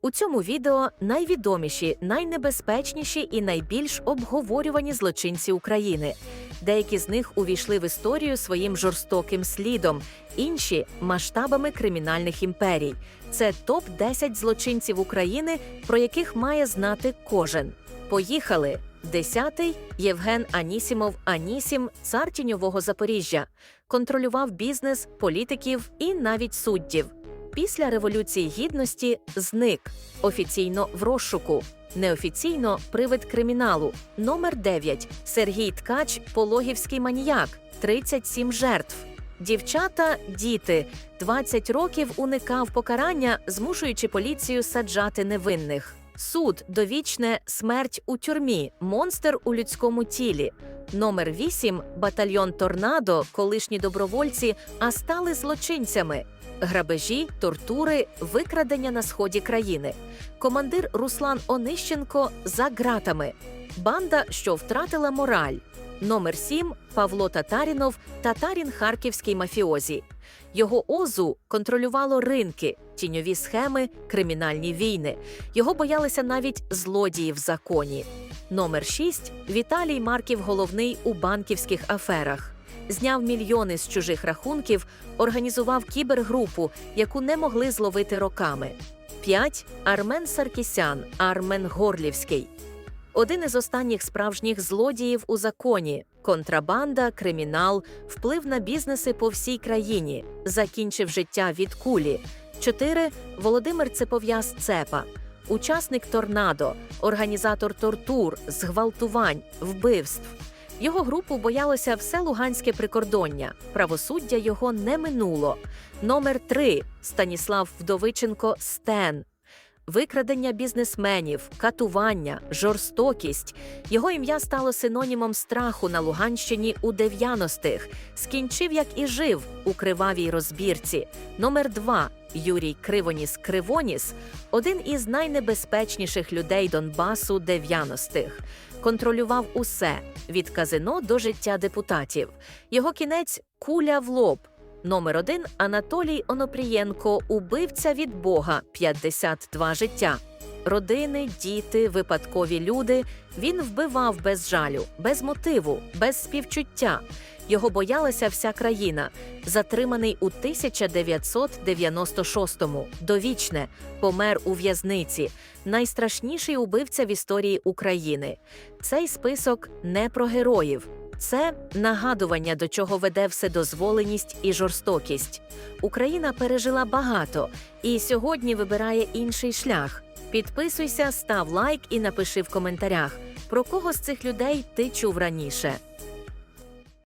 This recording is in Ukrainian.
У цьому відео найвідоміші, найнебезпечніші і найбільш обговорювані злочинці України. Деякі з них увійшли в історію своїм жорстоким слідом, інші масштабами кримінальних імперій. Це топ 10 злочинців України, про яких має знати кожен. Поїхали! Десятий Євген Анісімов Анісім, цар тіньового Запоріжжя, контролював бізнес, політиків і навіть суддів. Після Революції Гідності зник офіційно в розшуку, неофіційно привид криміналу. Номер 9 Сергій Ткач, пологівський маніяк, 37 жертв. Дівчата, діти, 20 років уникав покарання, змушуючи поліцію саджати невинних. Суд, довічне, смерть у тюрмі, монстр у людському тілі. Номер 8 батальйон Торнадо, колишні добровольці, а стали злочинцями. Грабежі, тортури, викрадення на сході країни. Командир Руслан Онищенко за ґратами. Банда, що втратила мораль. Номер 7 Павло Татарінов, татарін харківський мафіозі. Його озу контролювало ринки, тіньові схеми, кримінальні війни. Його боялися навіть злодії в законі. Номер 6 Віталій Марків головний у банківських аферах. Зняв мільйони з чужих рахунків, організував кібергрупу, яку не могли зловити роками. 5. Армен Саркісян, Армен Горлівський. Один із останніх справжніх злодіїв у законі контрабанда, кримінал, вплив на бізнеси по всій країні, закінчив життя від кулі. 4. Володимир Цепов'яз Цепа, учасник торнадо, організатор тортур, зґвалтувань, вбивств. Його групу боялося все луганське прикордоння. Правосуддя його не минуло. Номер 3 Станіслав Вдовиченко Стен. Викрадення бізнесменів, катування, жорстокість. Його ім'я стало синонімом страху на Луганщині у 90-х. Скінчив, як і жив у кривавій розбірці. Номер 2 Юрій Кривоніс Кривоніс один із найнебезпечніших людей Донбасу 90-х. Контролював усе від казино до життя депутатів. Його кінець куля в лоб. Номер один Анатолій Онопрієнко, убивця від Бога, 52 життя. Родини, діти, випадкові люди. Він вбивав без жалю, без мотиву, без співчуття. Його боялася вся країна. Затриманий у 1996-му. Довічне помер у в'язниці. Найстрашніший убивця в історії України. Цей список не про героїв. Це нагадування, до чого веде вседозволеність і жорстокість. Україна пережила багато і сьогодні вибирає інший шлях. Підписуйся, став лайк і напиши в коментарях, про кого з цих людей ти чув раніше.